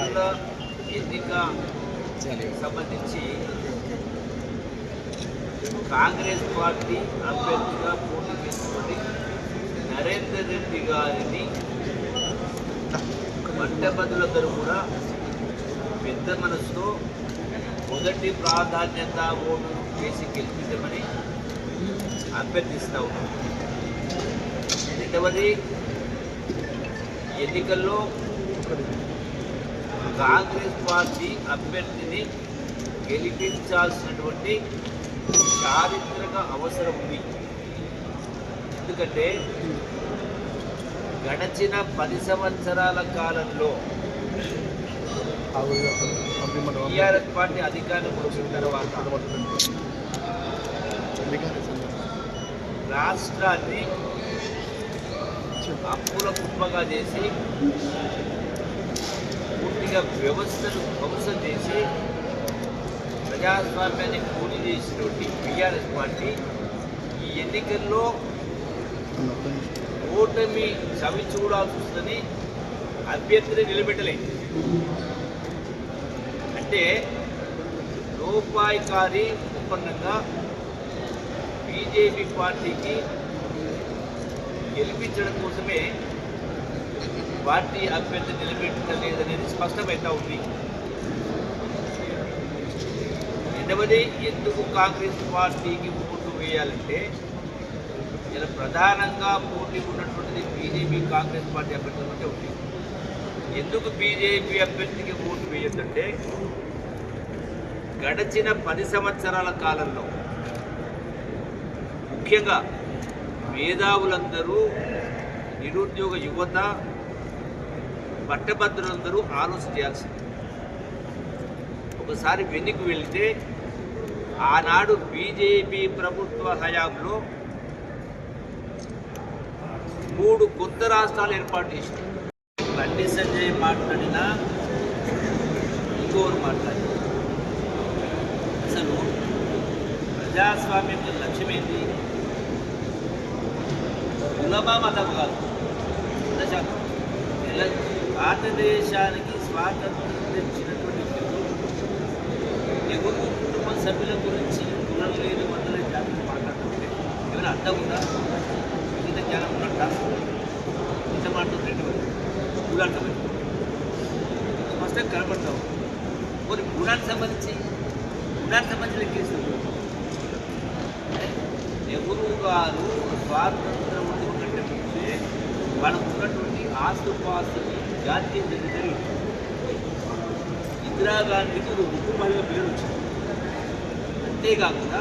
పట్టభద్రుల ఎన్నిక సంబంధించి కాంగ్రెస్ పార్టీ అభ్యర్థిగా పోటీ చేస్తున్నటువంటి నరేందర్ రెడ్డి గారిని పట్టభద్రులందరూ కూడా పెద్ద మనసుతో మొదటి ప్రాధాన్యత ఓటు వేసి గెలిపించమని అభ్యర్థిస్తా ఉన్నాం. రెండవది ఎన్నికల్లో కాంగ్రెస్ పార్టీ అభ్యర్థిని గెలిపించాల్సినటువంటి చారిత్రక అవసరం ఉంది. ఎందుకంటే గడచిన పది సంవత్సరాల కాలంలో టీఆర్ఎస్ పార్టీ అధికారంలోకి వచ్చిన తర్వాత రాష్ట్రాన్ని అప్పుల కుప్పగా చేసి పూర్తిగా వ్యవస్థను ధ్వంసం చేసి ప్రజాస్వామ్యాన్ని కూలి చేసినటువంటి టీఆర్ఎస్ పార్టీ ఈ ఎన్నికల్లో ఓటమి చవి చూడాల్సి వస్తుందని అభ్యర్థిని నిలబెట్టలేదు అంటే రూపాయికారి ఒప్పందంగా బీజేపీ పార్టీకి గెలిపించడం కోసమే పార్టీ అభ్యర్థి నిలబెట్టలేదనేది స్పష్టమవుతా ఉంది. రెండవది ఎందుకు కాంగ్రెస్ పార్టీకి ఓటు వేయాలంటే ఇలా ప్రధానంగా పోటీ ఉన్నటువంటిది బీజేపీ కాంగ్రెస్ పార్టీ అభ్యర్థుల మధ్య ఉంది. ఎందుకు బీజేపీ అభ్యర్థికి ఓటు వేయొద్దంటే గడచిన పది సంవత్సరాల కాలంలో ముఖ్యంగా మేధావులందరూ నిరుద్యోగ యువత పట్టభద్రులందరూ ఆలోచన చేయాల్సింది. ఒకసారి వెన్నికి వెళితే ఆనాడు బీజేపీ ప్రభుత్వ హయాంలో మూడు కొత్త రాష్ట్రాలు ఏర్పాటు చేసింది బండి సంజయ్ మాట్లాడినా ఇంకోరు మాట్లాడి అసలు ప్రజాస్వామ్యం యొక్క లక్ష్యం ఏంటి కులమా మతం కాదు శాతం భారతదేశానికి స్వాతంత్రం తెచ్చినటువంటి వ్యక్తులు ఎవరు కుటుంబ సభ్యుల గురించి కులం లేని వందల జాతిని మాట్లాడుతుంటే ఏమైనా అర్థం ఉందా? ఇంత జ్ఞానం ఉన్నట్ట? ఇంత మాట్లాడుతుంది గుడార్థమై స్పష్టంగా కనపడతావు. కొన్ని గుణానికి సంబంధించి? గుణానికి సంబంధించిన కేసులు నెహ్రూ గారు స్వాతంత్రం ఉద్యమం కంటే ముందే వాళ్ళకు ఉన్నటువంటి ఆస్తుపాస్తుని గాంధీ జరిగి ఇందిరాగాంధీకి ఒక ఉప్పు పేరు వచ్చింది. అంతేకాకుండా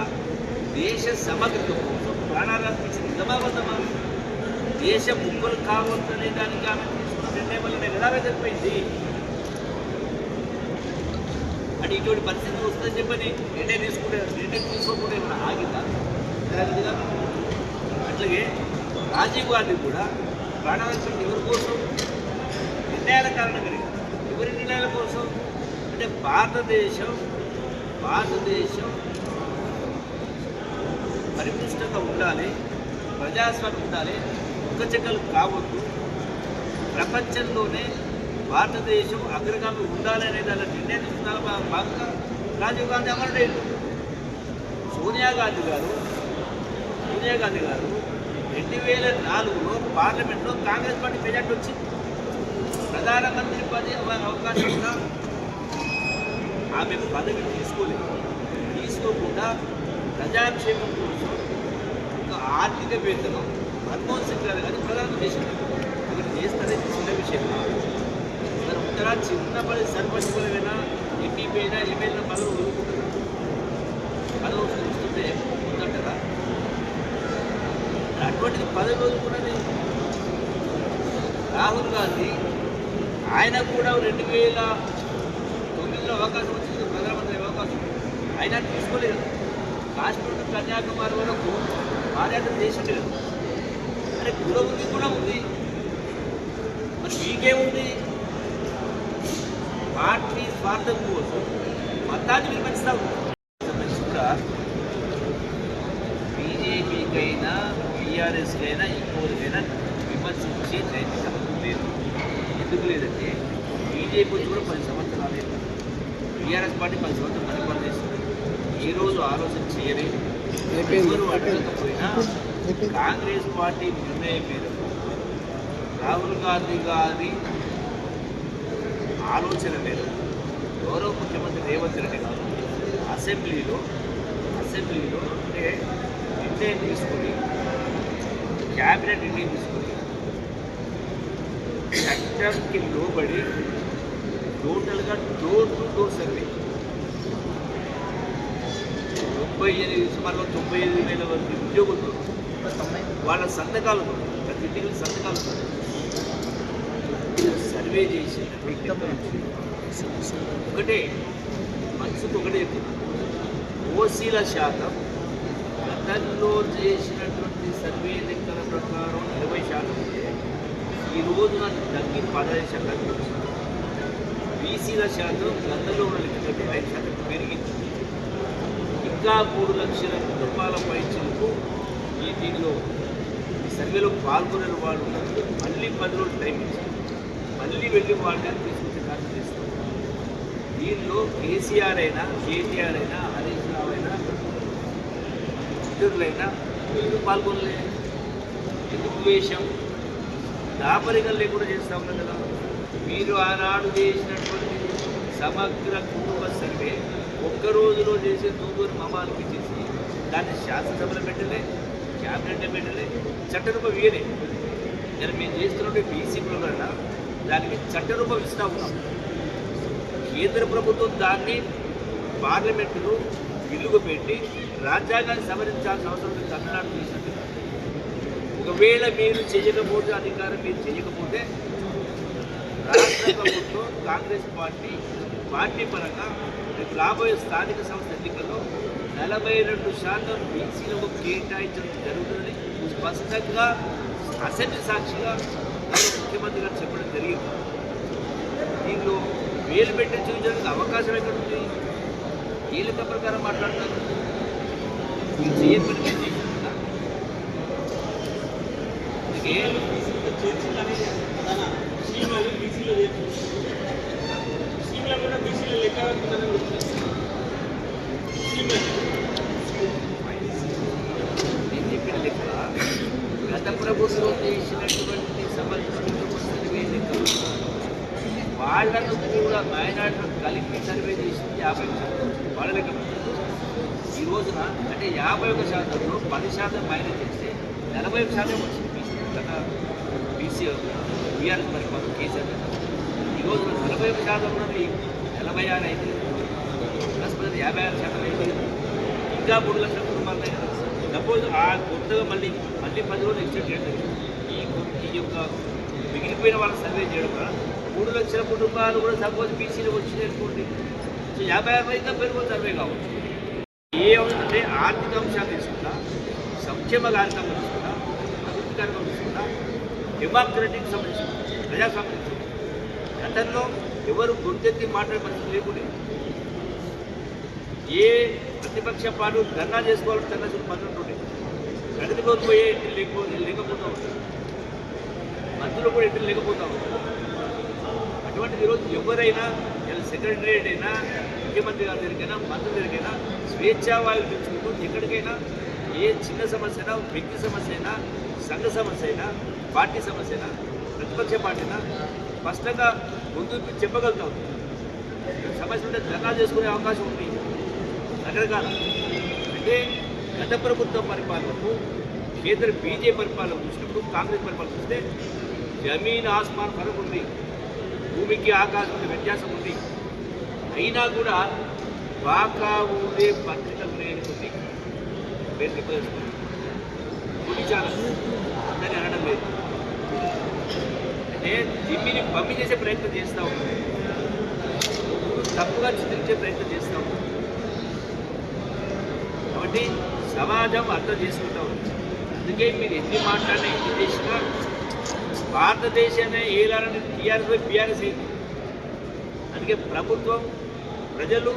దేశ సమగ్రత కోసం ప్రాణాలు నిజమాబద్ధమా దేశ ముక్కలు కావద్దనే దానికి ఆమె తీసుకున్న నిర్ణయం వల్ల నేను ఎలాగ జరిపోయింది అంటే ఇటువంటి పరిస్థితి వస్తుందని చెప్పని నిర్ణయం తీసుకుంటే నిర్ణయం తీసుకోకుండా ఏమైనా ఆగిందా? అట్లాగే రాజీవ్ గాంధీ కూడా ప్రాణాలను ఎవరి కోసం? నిర్ణయాల కారణంగా ఎవరి నిర్ణయాల కోసం? అంటే భారతదేశం భారతదేశం పరిపుష్టంగా ఉండాలి ప్రజాస్వామ్యం ఉండాలి చెక్కలు కావద్దు. ప్రపంచంలోనే భారతదేశం అగ్రగామి ఉండాలి అనే దాని నిర్ణయం తీసుకున్న భాగంగా రాజీవ్ గాంధీ అమరుడైంది సోనియా గాంధీ గారు సోనియా గాంధీ గారు రెండు వేల నాలుగులో పార్లమెంట్లో కాంగ్రెస్ పార్టీ మెజార్టీ వచ్చింది. ప్రధానమంత్రి పదవి అవ- అవకాశం ఉన్నా ఆమె పదవి తీసుకోలేదు. తీసుకోకుండా ప్రజాక్షేమం కోసం ఒక ఆర్థిక వేతనం మన్మోహన్ సింగ్ గారు కానీ ప్రధాన చేసింది చేస్తారని చిన్న విషయం కాదు. మరి ఉత్తరా చిన్నపడి సర్పంచ్ పదవైనా ఎంపీ అయినా ఎమ్మెల్యే పదవి వదులుకుంటున్నారు పదవి వస్తుంటే ఉందంటారా అటువంటిది పదవి వదులుకున్నది రాహుల్ గాంధీ ఆయన కూడా రెండు వేల తొమ్మిదిలో అవకాశం వచ్చింది. ప్రధానమంత్రి అవకాశం. ఆయన తీసుకోలేదు. కాశ్మీర్ నుండి కన్యాకుమారి వరకు పాదయాత్ర చేసలేదు మరి గురవుకి ఉంది కూడా ఉంది. మరి మీకేముంది? పార్టీ స్వార్థం కోసం మతాన్ని విమర్శిస్తావు సంబంధించి కూడా టీఆర్ఎస్కైనా ఇంకోరికైనా విమర్శించే నైతిక హక్కు లేదు ఎందుకు లేదంటే బీజేపీ వచ్చి కూడా పది సంవత్సరాలు లేదు టీఆర్ఎస్ పార్టీ పది సంవత్సరాలు పరిపాలన చేస్తుంది ఈ రోజు ఆలోచన చేయలేదు ఎవరు అడగకపోయినా కాంగ్రెస్ పార్టీ నిర్ణయం మేరకు రాహుల్ గాంధీ గారి ఆలోచన మేరకు గౌరవ ముఖ్యమంత్రి రేవంత్ రెడ్డి గారు అసెంబ్లీలో అసెంబ్లీలో అంటే నిర్ణయం తీసుకొని క్యాబినెట్ నిర్ణయం తీసుకొని చట్టంకి లోబడి టోటల్గా డోర్ టు డోర్ సర్వే. తొంభై ఎనిమిది సుమారుగా తొంభై ఎనిమిది వేల వరకు ఉద్యోగులు వాళ్ళ సంతకాలు ప్రతి ఇంటికి సంతకాలు సర్వే చేసి ఒకటే మనసుకు ఒకటే ఓసీల శాతం గతంలో చేసినటువంటి సర్వే లెక్కల ప్రకారం ఇరవై శాతం ఉంటే ఈ రోజున తగ్గి పదహైదు శాతానికి వచ్చింది. బీసీల శాతం గతంలో ఉన్న లెక్కలకి ఐదు శాతం పెరిగింది. ఇంకా మూడు లక్షల కుటుంబాల పైచలకు ఈ దీనిలో సర్వేలో పాల్గొనే వాళ్ళు మళ్ళీ పది రోజులు టైం ఇచ్చి మళ్ళీ వెళ్ళి వాళ్ళని తీసుకొచ్చే కార్యం చేస్తాం దీనిలో కేసీఆర్ అయినా కేటీఆర్ అయినా హరీష్ రావు అయినా ఇతరులైనా ఎందుకు పాల్గొనలే. ఎందుకు వేషం? దాపరికం లేకుండా చేస్తా ఉన్నాం కదా. మీరు ఆనాడు చేసినటువంటి సమగ్ర కుటుంబ సర్వే ఒక్క రోజులో చేసే తూగురు మమాలకి చేసి దాన్ని శాసనసభలో పెట్టలే. క్యాబినెట్లో పెట్టలే చట్టరూపం ఇయలే నేను మేము చేస్తున్నట్టు బీసీ వల్ల దానికి చట్టరూపం ఇస్తా ఉన్నాం. కేంద్ర ప్రభుత్వం దాన్ని పార్లమెంటును బిల్లుగా పెట్టి రాజ్యాంగాన్ని సవరించాల్సిన అవసరం లేదు తమిళనాడు చేసినట్టు ఒకవేళ మీరు చేయకపోతే అధికారం మీరు చేయకపోతే రాష్ట్ర ప్రభుత్వం కాంగ్రెస్ పార్టీ పార్టీ పరంగా రాబోయే స్థానిక సంస్థ ఎన్నిక నలభై రెండు శాతం బీసీలకు కేటాయించడం జరుగుతుందని స్పష్టంగా అసెంబ్లీ సాక్షిగా ముఖ్యమంత్రి గారు చెప్పడం జరిగింది. దీనిలో వేలు పెట్టి చూపించడానికి అవకాశం ఎక్కడ ఉంది కీలక ప్రకారం మాట్లాడుతున్నారు మీరు చేయని పని మీరు చేసినట్టుగా. అందుకే నేను చెప్పిన లెక్క గత ప్రభుత్వం చేసినటువంటి సమర్థవంతమైన సర్వే వాళ్ళను కూడా మైనార్టీలను కలిపి సర్వే చేసింది యాభై శాతం వాళ్ళ లెక్క ఈ రోజున అంటే యాభై ఒక శాతంలో పది శాతం మైనస్ చేస్తే నలభై ఒక శాతం వచ్చింది బీసీ గత బీఆర్ఎస్ పరిపాలన కేసీఆర్ ఈ రోజున నలభై ఒక శాతం ఉన్నది నలభై ఆరు అయితే ప్లస్ ప్లస్ యాభై ఆరు శాతం అయితే ఇంకా మూడు లక్షల సపోజ్ ఆ కొత్తగా మళ్ళీ మళ్ళీ పది రోజులు ఎక్స్టెండ్ చేయడం. ఈ ఈ యొక్క మిగిలిపోయిన వాళ్ళని సర్వే చేయడం వల్ల మూడు లక్షల కుటుంబాలు కూడా సపోజ్ బీసీలో వచ్చినటువంటి సో యాభై అరవై ఇంకా పెరుగు సర్వే కావచ్చు. ఏ అంటే ఆర్థిక అంశాలు తీసుకున్నా సంక్షేమ కార్యక్రమం తీసుకున్నా అభివృద్ధి కార్యక్రమం తీసుకున్నా డెమోక్రటిక్ సంబంధించి ప్రజాస్వామ్యం గతంలో ఎవరు గుర్తెత్తి మాట్లాడే పరిస్థితి లేకుండా. ఏ ప్రతిపక్ష పార్టీ ధర్నా చేసుకోవాలని ధర్నా చేసి మంత్రులు ఉంటుండే ప్రగతిలోకి పోయే ఇంటికి లేకపో లేకపోతాం మంత్రులు కూడా ఇంటికి లేకపోతాం అటువంటిది ఈరోజు ఎవరైనా వీళ్ళ సెక్రటరియట్ అయినా ముఖ్యమంత్రి గారి దగ్గరికైనా మంత్రి దగ్గరికైనా స్వేచ్ఛావాయులు తెచ్చుకుంటూ ఎక్కడికైనా ఏ చిన్న సమస్య అయినా వ్యక్తి సమస్య అయినా సంఘ సమస్య అయినా పార్టీ సమస్య అయినా ప్రతిపక్ష పార్టీ అయినా స్పష్టంగా ముందు చెప్పగలుగుతాం. సమస్య ఉంటే ధర్నా చేసుకునే అవకాశం ఉంది. రకరకాల అంటే గత ప్రభుత్వ పరిపాలనకు కేంద్ర బీజేపీ పరిపాలన చూసినప్పుడు కాంగ్రెస్ పరిపాలన చూస్తే జమీన్ ఆస్మాన్ ఫరక్ ఉంది భూమికి ఆకాశం వ్యత్యాసం ఉంది. అయినా కూడా బాకా ఉండే పత్రికలు నేర్చుకుంది పేరు చెప్పదలుచుకుంది గుడి చాలా అనడం లేదు. అంటే దిమ్మిని పంపి చేసే ప్రయత్నం చేస్తూ ఉంది తప్పుగా చిత్రించే ప్రయత్నం చేస్తూ ఉంది కాబట్టి సమాజం అర్థం చేసుకుంటా ఉంది. అందుకే మీరు ఎన్ని మాట్లాడినా ఎన్ని చేసినా భారతదేశాన్ని ఏలాలని టీఆర్ఎస్ బీఆర్ఎస్ అయింది. అందుకే ప్రభుత్వం ప్రజలు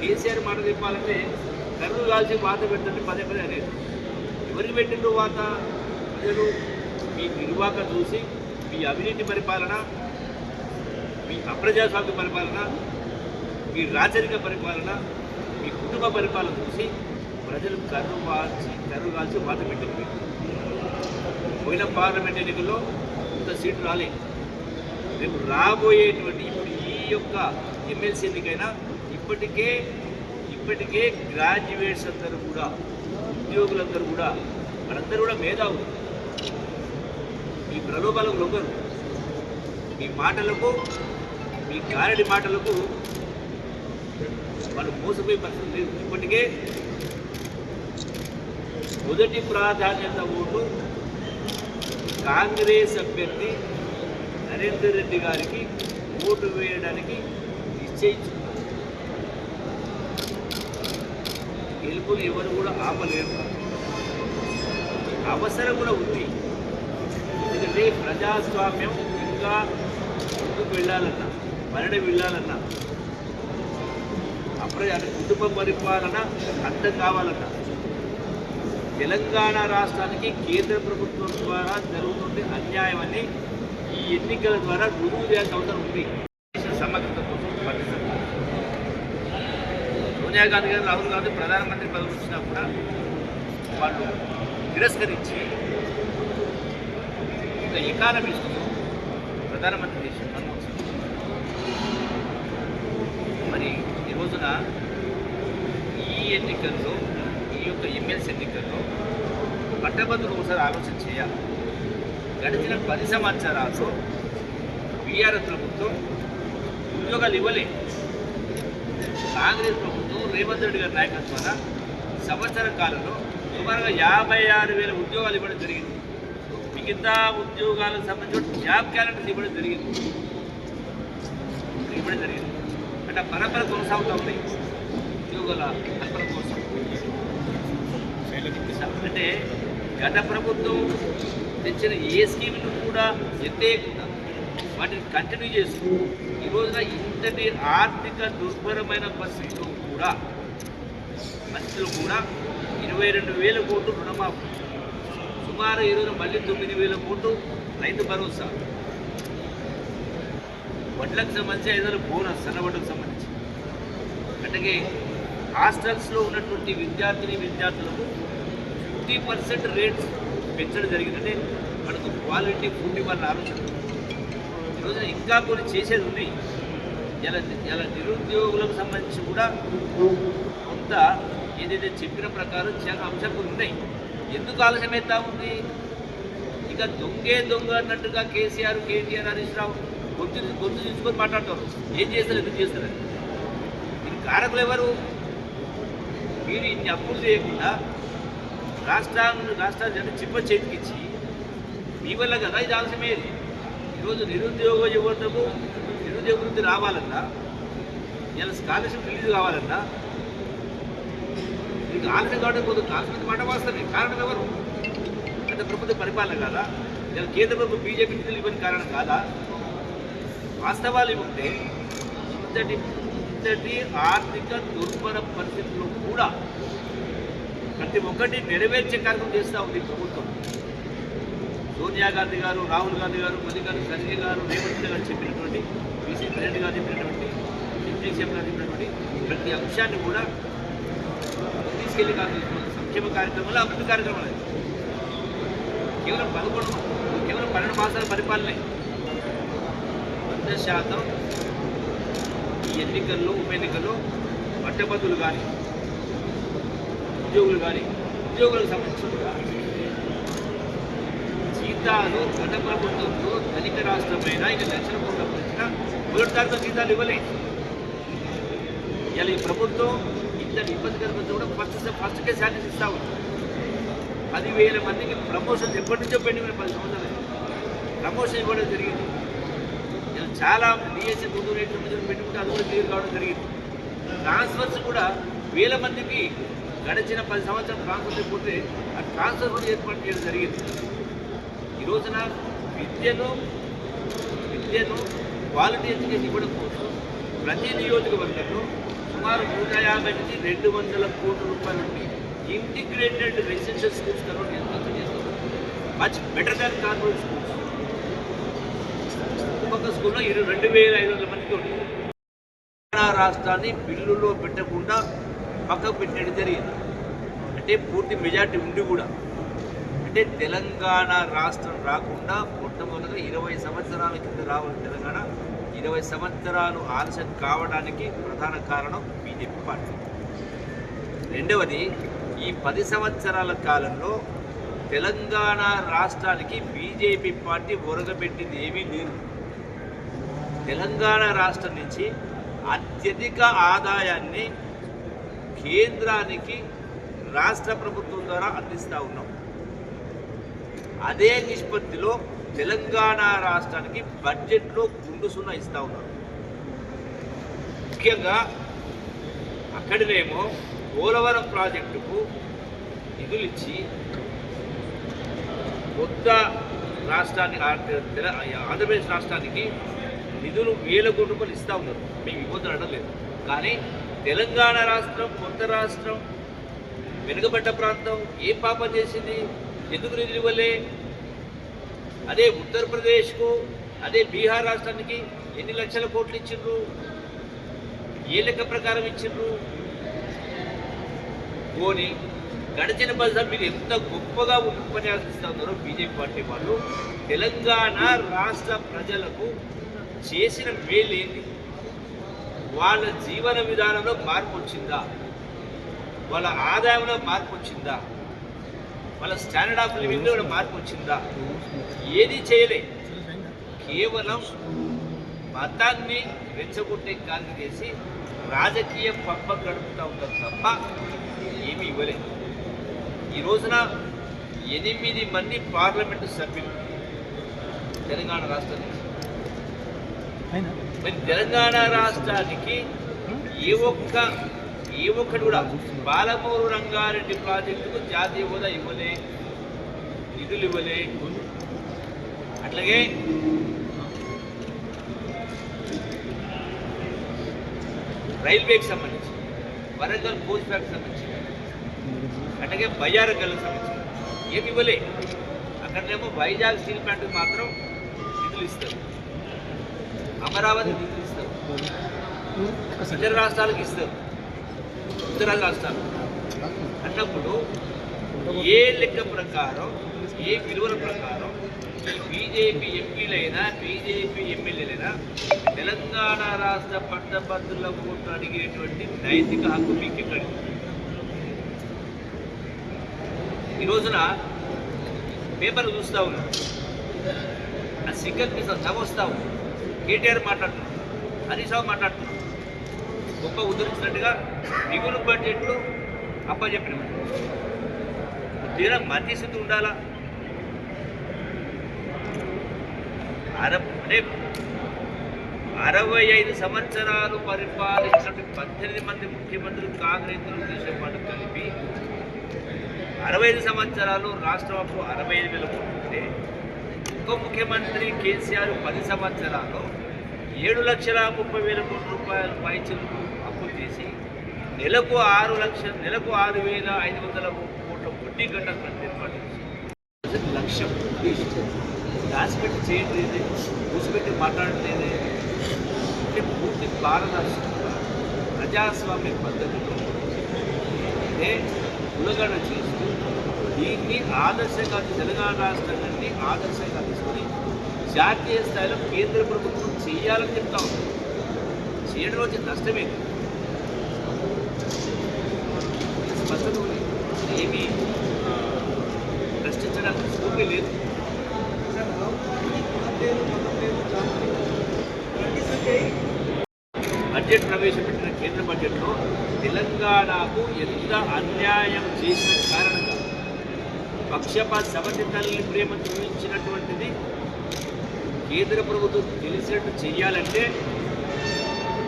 కేసీఆర్ మాట చెప్పాలంటే కర్రు కాల్చి వాత పెడుతుంటే పదే పదే అనేది. ఎవరికి పెట్టిండ్రు వాత? ప్రజలు మీ నిర్వాహక చూసి మీ అవినీతి పరిపాలన మీ అప్రజాస్వామ్య పరిపాలన మీ రాచరిక పరిపాలన కుటుంబ పరిపాలన చూసి ప్రజలు కర్రు వాల్చి కర్రు కాల్చి వాత పెట్టింది పోయిన పార్లమెంట్ ఎన్నికల్లో ఇంత సీటు రాలే. రేపు రాబోయేటువంటి ఇప్పుడు ఈ యొక్క ఎమ్మెల్సీ ఎన్నికైనా ఇప్పటికే ఇప్పటికే గ్రాడ్యుయేట్స్ అందరూ కూడా ఉద్యోగులందరూ కూడా వాళ్ళందరూ కూడా మేధావులు. మీ ప్రలోభాలకు లొంగరు. మీ మాటలకు మీ గారడి మాటలకు వాళ్ళు మోసపోయే పరిస్థితి లేదు. ఇప్పటికే మొదటి ప్రాధాన్యత ఓటు కాంగ్రెస్ అభ్యర్థి నరేందర్ రెడ్డి గారికి ఓటు వేయడానికి నిశ్చయించుకున్నారు. గెలుపుని ఎవరు కూడా ఆపలేరు. అవసరం కూడా ఉంది. ఎందుకంటే ప్రజాస్వామ్యం ఇంకా ముందుకు వెళ్ళాలన్నా మరణ వెళ్ళాలన్నా అప్ర కుటుంబ పరిపాలన అర్థం కావాలన్న తెలంగాణ రాష్ట్రానికి కేంద్ర ప్రభుత్వం ద్వారా జరుగుతుంది అన్యాయం అని ఈ ఎన్నికల ద్వారా రుజువు చేయాల్సిన అవసరం ఉంది. సమగ్రత కోసం పట్టిస్తారు సోనియా గాంధీ గారు రాహుల్ గాంధీ ప్రధానమంత్రి పదవి వచ్చినా కూడా వాళ్ళు తిరస్కరించి ఒక ఎకానమిస్ట్ ప్రధానమంత్రి చేసిన మన్మోహన్ సింగ్ మరి ఈ రోజున ఈ ఎన్నికల్లో ఈ యొక్క ఎమ్మెల్సీ ఎన్నికల్లో పట్టభద్రులు ఒకసారి ఆలోచన చేయాలి. గడిచిన పది సంవత్సరాలు బీఆర్ఎస్ ప్రభుత్వం ఉద్యోగాలు ఇవ్వలే. కాంగ్రెస్ ప్రభుత్వం రేవంత్ రెడ్డి గారి నాయకత్వాన సంవత్సర కాలంలో సుమారుగా యాభై ఆరు వేల ఉద్యోగాలు ఇవ్వడం జరిగింది. మిగతా ఉద్యోగాలకు సంబంధించిన జాబ్ క్యాలెండర్స్ ఇవ్వడం జరిగింది. ఇవ్వడం జరిగింది. అంటే పరపర పరంపర కొనసాగుతూ ఉన్నాయి. ఉద్యోగాల కల్పన కోసం అంటే గత ప్రభుత్వం తెచ్చిన ఏ స్కీమ్ను కూడా ఎత్తేయకుండా వాటిని కంటిన్యూ చేస్తూ ఈ రోజున ఇంతటి ఆర్థిక దుర్భరమైన పరిస్థితుల్లో కూడా పరిస్థితులు కూడా ఇరవై రెండు వేల కోట్లు రుణమాఫీ. సుమారు ఈరోజు మళ్ళీ తొమ్మిది వేల కోట్లు రైతు భరోసా. వడ్లకు సంబంధించి ఐదు వందల బోనస్ సన్నబడ్డకు సంబంధించి. అలాగే హాస్టల్స్లో ఉన్నటువంటి విద్యార్థిని విద్యార్థులకు ఫిఫ్టీ పర్సెంట్ రేట్స్ పెంచడం జరిగిందంటే మనకు క్వాలిటీ ఫుడ్ ఇవ్వాలని ఆలోచన. ఈరోజు ఇంకా కొన్ని చేసేది ఉంది. ఇలా ఇలా నిరుద్యోగులకు సంబంధించి కూడా కొంత ఏదైతే చెప్పిన ప్రకారం చాలా అంశాలు ఉన్నాయి. ఎందుకు ఆలస్యం ఉంది? ఇక దొంగే దొంగ అన్నట్టుగా కేసీఆర్ కేటీఆర్ హరీష్ రావు గొంతు గొంతు చూసుకొని మాట్లాడతారు. ఏం చేస్తారు? ఎందుకు చేస్తారు? కారకులు ఎవరు? మీరు ఇన్ని అప్పులు చేయకుండా రాష్ట్రాలను రాష్ట్రాలు జన చిప్ప చేతికిచ్చి మీ వల్ల కదా ఇది ఆలస్యమేది ఈరోజు నిరుద్యోగ యువతకు నిరుద్యోగ వృద్ధి రావాలన్నా ఇలా స్కాలర్షిప్ రిలీజ్ కావాలన్నా మీకు ఆలస్యం కావడం కొంత కాల్సిన మాట వాస్తవమే. కారణం ఎవరు? గత ప్రభుత్వ పరిపాలన కాదా? ఇలా కేంద్ర ప్రభుత్వం బీజేపీ నిధులు ఇవ్వని కారణం కాదా? వాస్తవాలు ఇవ్వంటే ఇంతటి ఇంతటి ఆర్థిక దుర్భర పరిస్థితుల్లో కూడా ప్రతి ఒక్కటి నెరవేర్చే కార్యక్రమం చేస్తూ ఉంది ప్రభుత్వం. సోనియా గాంధీ గారు రాహుల్ గాంధీ గారు మల్లికార్జున ఖర్గే గారు రేవంత్ గారు చెప్పినటువంటి బీసీ ప్రెసిడెంట్ గారు చెప్పినటువంటి డిప్యూటీ సీఎం గారు చెప్పినటువంటి ప్రతి అంశాన్ని కూడా తీసుకెళ్ళి కార్యక్రమం సంక్షేమ కార్యక్రమాలు అభివృద్ధి కార్యక్రమాలు కేవలం పదకొండు కేవలం పన్నెండు మాసాల పరిపాలనే. వంద శాతం ఎన్నికల్లో ఉప ఎన్నికల్లో పట్టభద్రులు కానీ ఉద్యోగులు కానీ ఉద్యోగులకు సంబంధించిన జీతాలు గత ప్రభుత్వంలో ధనిక రాష్ట్రమైన ఇక దక్షిణ ప్రభుత్వం మొదటి తారీఖు జీతాలు ఇవ్వలే ఇలా ఈ ప్రభుత్వం ఇద్దరు ఇబ్బందికర ప్రభుత్వం కూడా ఫస్ట్ ఫస్ట్కే శాలరీస్ ఇస్తా ఉంది. పదివేల మందికి ప్రమోషన్స్ ఎప్పటి నుంచో పెండింగ్ పది సంవత్సరాలు. ప్రమోషన్ ఇవ్వడం జరిగింది. చాలా డిఎస్సీ తొమ్మిది రేట్లు పెట్టుకుంటే అది కూడా క్లియర్ కావడం జరిగింది. ట్రాన్స్ఫర్స్ కూడా వేల మందికి గడిచిన పది సంవత్సరాలు ట్రాన్స్ఫర్ అయిపోతే ఆ ట్రాన్స్ఫర్ కూడా ఏర్పాటు చేయడం జరిగింది. ఈ రోజున విద్యను విద్యను క్వాలిటీ ఎడ్యుకేషన్ ఇవ్వడం కోసం ప్రతి నియోజకవర్గంలో సుమారు నూట యాభై నుంచి రెండు వందల కోట్ల రూపాయల నుండి ఇంటిగ్రేటెడ్ రెసిడెన్షియల్ స్కూల్స్ కనుక చేస్తాం చేస్తాం much better than corporate schools ఒక్కొక్క స్కూల్లో ఇరవై రెండు వేల ఐదు వందల మందికి ఉంది తెలంగాణ రాష్ట్రాన్ని బిల్లులో పెట్టకుండా పక్కకు పెట్టడం జరిగింది. అంటే పూర్తి మెజార్టీ ఉండి కూడా. అంటే తెలంగాణ రాష్ట్రం రాకుండా మొట్టమొదటిగా ఇరవై సంవత్సరాల కింద రావాలి తెలంగాణ. ఇరవై సంవత్సరాలు ఆలస్యం కావడానికి ప్రధాన కారణం బీజేపీ పార్టీ. రెండవది ఈ పది సంవత్సరాల కాలంలో తెలంగాణ రాష్ట్రానికి బీజేపీ పార్టీ ఒరగబెట్టింది ఏమీ లేదు. తెలంగాణ రాష్ట్రం నుంచి అత్యధిక ఆదాయాన్ని కేంద్రానికి రాష్ట్ర ప్రభుత్వం ద్వారా అందిస్తూ ఉన్నాం. అదే నిష్పత్తిలో తెలంగాణ రాష్ట్రానికి బడ్జెట్లో గుండు సున్నా ఇస్తూ ఉన్నారు ముఖ్యంగా అక్కడనేమో పోలవరం ప్రాజెక్టుకు నిధులు ఇచ్చి కొత్త రాష్ట్రానికి ఆంధ్రప్రదేశ్ రాష్ట్రానికి నిధులు వేల కోట్ల రూపాయలు ఇస్తూ ఉన్నారు. మేము ఇవ్వద్దు అనడం లేదు. కానీ తెలంగాణ రాష్ట్రం కొత్త రాష్ట్రం వెనుకబడ్డ ప్రాంతం ఏ పాపం చేసింది? ఎందుకు నిధులు ఇవ్వలే? అదే ఉత్తరప్రదేశ్కు అదే బీహార్ రాష్ట్రానికి ఎన్ని లక్షల కోట్లు ఇచ్చిండ్రు? ఏ లెక్క ప్రకారం ఇచ్చిండ్రు? పోని గడిచిన పది మీరు ఎంత గొప్పగా ఉపన్యాసిస్తున్నారో బీజేపీ పార్టీ వాళ్ళు. తెలంగాణ రాష్ట్ర ప్రజలకు చేసిన మేలేంది వాళ్ళ జీవన విధానంలో మార్పు వచ్చిందా? వాళ్ళ ఆదాయంలో మార్పు వచ్చిందా? వాళ్ళ స్టాండర్డ్ ఆఫ్ లివింగ్లో మార్పు వచ్చిందా? ఏది చేయలే. కేవలం మతాన్ని రెచ్చగొట్టే కాదు చేసి రాజకీయ పబ్బ గడుపుతూ ఉంటారు తప్ప ఏమీ ఇవ్వలేదు. ఈ రోజున ఎనిమిది మంది పార్లమెంటు సభ్యులు తెలంగాణ రాష్ట్రం నుంచి మరి తెలంగాణ రాష్ట్రానికి ఏ ఒక్క ఏ ఒక్కటి కూడా బాలమూరు రంగారెడ్డి ప్రాజెక్టుకు జాతీయ హోదా ఇవ్వలే నిధులు ఇవ్వలే. అట్లాగే రైల్వేకి సంబంధించి వరంగల్ పోస్ట్ బ్యాంక్ సంబంధించి అట్లాగే బయ్యారగల్కి సంబంధించి ఏమి ఇవ్వలే. అక్కడనేమో వైజాగ్ స్టీల్ ప్లాంట్కి మాత్రం నిధులు ఇస్తారు. అమరావతి నిధులు ఇస్తారు ఇతర రాష్ట్రాలకు ఇస్తారు ఇతర రాష్ట్రాలు అన్నప్పుడు ఏ లెక్క ప్రకారం ఏ విలువల ప్రకారం బీజేపీ ఎంపీలైనా బీజేపీ ఎమ్మెల్యేలైనా తెలంగాణ రాష్ట్ర పట్టభద్రుల ఓట్లు అడిగేటువంటి నైతిక హక్కు మీకు ఎక్కడ ఈ రోజున పేపర్లు చూస్తూ ఉన్నాం. ఆ సిగ్గర్ మీద నవ్వొస్తా ఉన్నాం. కేటీఆర్ మాట్లాడుతున్నారు హరీష్ రావు మాట్లాడుతున్నాం గొప్ప ఉద్ధరించినట్టుగా మిగులు బడ్జెట్లు అప్పచెప్పిన తీరా మధ్యస్థితి ఉండాలా? అర అంటే అరవై ఐదు సంవత్సరాలు పరిపాలించినటువంటి పద్దెనిమిది మంది ముఖ్యమంత్రులు కాంగ్రెస్ తెలుగుదేశం పార్టీ కలిపి అరవై ఐదు సంవత్సరాలు రాష్ట్రం అప్పు అరవై ఐదు వేల కోట్లు ఉంటే ఉప ముఖ్యమంత్రి కేసీఆర్ పది సంవత్సరాలు ఏడు లక్షల ముప్పై వేల కోట్ల రూపాయలు పైచలకు అప్పు చేసి నెలకు ఆరు లక్షల నెలకు ఆరు వేల ఐదు వందల కోట్ల వడ్డీ కట్టాలని ఏర్పాటు చేసి లక్ష్యం దాచిపెట్టి చేయట్లేదు కూసిపెట్టి మాట్లాడట్లేదు. అంటే పూర్తి పారదర్శకంగా ప్రజాస్వామ్య పద్ధతిలో అంటే ఉలగడ చేస్తూ దీన్ని ఆదర్శంగా తెలంగాణ రాష్ట్రాన్ని ఆదర్శంగా తీసుకొని జాతీయ స్థాయిలో కేంద్ర ప్రభుత్వం చేయాలని చెప్తా ఉంది. చేయడం వచ్చే నష్టమే స్పష్టత ఉంది ఏమీ ఆ, ప్రశ్నించడానికి స్ఫూర్తి లేదు బడ్జెట్ ప్రవేశపెట్టిన కేంద్ర బడ్జెట్లో తెలంగాణకు ఎంత అన్యాయం చేసిన కారణంగా తల్లి ప్రేమ చూపించినటువంటిది కేంద్ర ప్రభుత్వం తెలిసినట్టు చేయాలంటే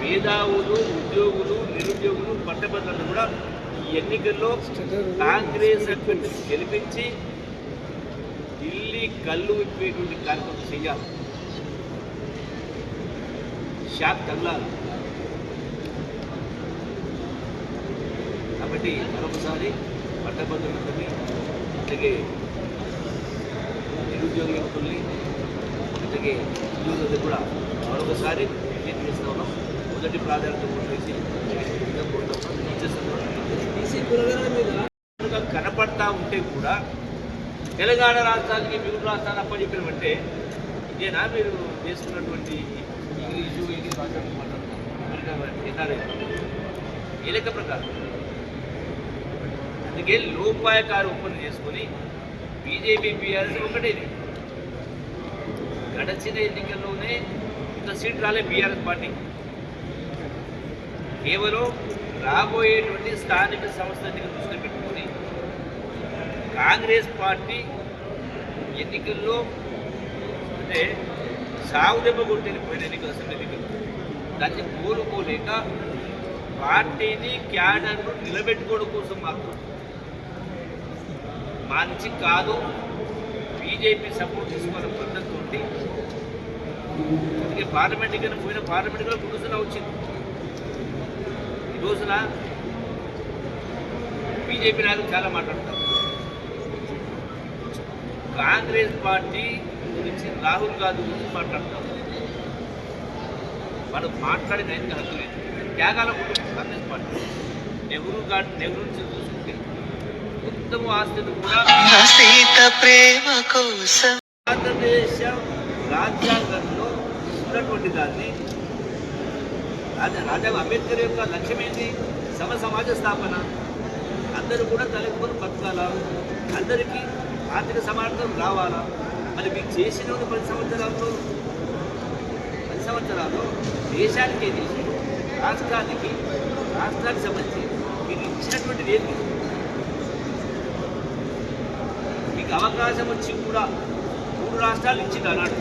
మేధావులు ఉద్యోగులు నిరుద్యోగులు పట్టభద్రులను కూడా ఈ ఎన్నికల్లో కాంగ్రెస్ అభ్యర్థిని గెలిపించి ఢిల్లీ కళ్ళు విప్పేటువంటి కార్యక్రమం చేయాలి షాక్ తగలాలి. కాబట్టి మరొకసారి పట్టభద్రులందరినీ అలాగే నిరుద్యోగ యువకుల్ని అలాగే ఉద్యోగులతో కూడా మరొకసారి విజ్ఞప్తి చేస్తా ఉన్నాం? మొదటి ప్రాధాన్యత కొట్టేసి కనపడతా ఉంటే కూడా తెలంగాణ రాష్ట్రానికి మిగులు రాష్ట్రాలు అప్పచెప్పినమంటే ఇదేనా మీరు చేస్తున్నటువంటి ఇంగ్లీషు ఇంగ్లీష్ భాష మాట్లాడుతున్నారు? లెక్క ప్రకారం? అందుకే లోపాయకారు ఒప్పందం చేసుకొని బీజేపీ బీఆర్ఎస్ ఒకటేది గడచిన ఎన్నికల్లోనే ఇంత సీట్ రాలే బీఆర్ఎస్ పార్టీ. కేవలం రాబోయేటువంటి స్థానిక సంస్థ ఎన్నికలు దృష్టిలో పెట్టుకుని కాంగ్రెస్ పార్టీ ఎన్నికల్లో అంటే సాగు దెబ్బ కొట్టిన పోయిన ఎన్నికల అసెంబ్లీ ఎన్నికలు. దాన్ని కోలుకోలేక పార్టీని క్యాడర్ను నిలబెట్టుకోవడం కోసం మాత్రం మంచి కాదు. బీజేపీ సపోర్ట్ తీసుకోవాల పద్ధతి ఉండి అందుకే పార్లమెంట్ కన్నా పోయిన పార్లమెంట్ కూడా కూర్చున్నా వచ్చింది. ఈ రోజున బీజేపీ నాయకులు చాలా మాట్లాడతారు. కాంగ్రెస్ పార్టీ గురించి రాహుల్ గాంధీ గురించి మాట్లాడతారు. వాళ్ళు మాట్లాడిన హక్కు లేదు. త్యాగాల కుటుంబం కాంగ్రెస్ పార్టీ. నెహ్రూ గాంధీ నెహ్రూ నుంచి చూసుకుంటే మొత్తం ఆస్తిని కూడా సీత ప్రేమ కోసం భారతదేశ రాజ్యాంగంలో ఉన్నటువంటి దాన్ని రాజా రాజ్యాంగ అంబేద్కర్ యొక్క లక్ష్యం ఏంటి? సమ సమాజ స్థాపన. అందరూ కూడా తలెత్తుకొని బతకాలా? అందరికీ ఆర్థిక సమానతం రావాలా? మరి మీకు చేసిన పది సంవత్సరాల్లో పది సంవత్సరాల్లో దేశానికి ఏది? రాష్ట్రానికి రాష్ట్రానికి సంబంధించి మీరు ఇచ్చినటువంటిది ఏంటి మీకు అవకాశం వచ్చి కూడా మూడు రాష్ట్రాలు ఇచ్చింది అన్నాడు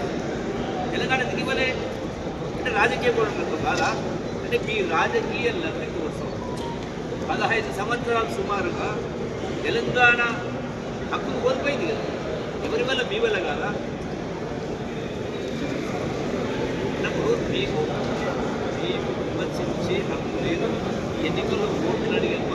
తెలంగాణ ఎందుకు ఇవ్వలే? అంటే రాజకీయ కోణంలో కాదా? అంటే మీ రాజకీయ లబ్ధి కోసం పదహైదు సంవత్సరాలు సుమారుగా తెలంగాణ హక్కును కోల్పోయింది కదా. ఎవరి వల్ల? మీ వల్ల కాదా? అన్నప్పుడు మీకు మీకు విమర్శించే హక్కు లేదు. ఎన్నికల్లో ఓట్లు అడిగారు.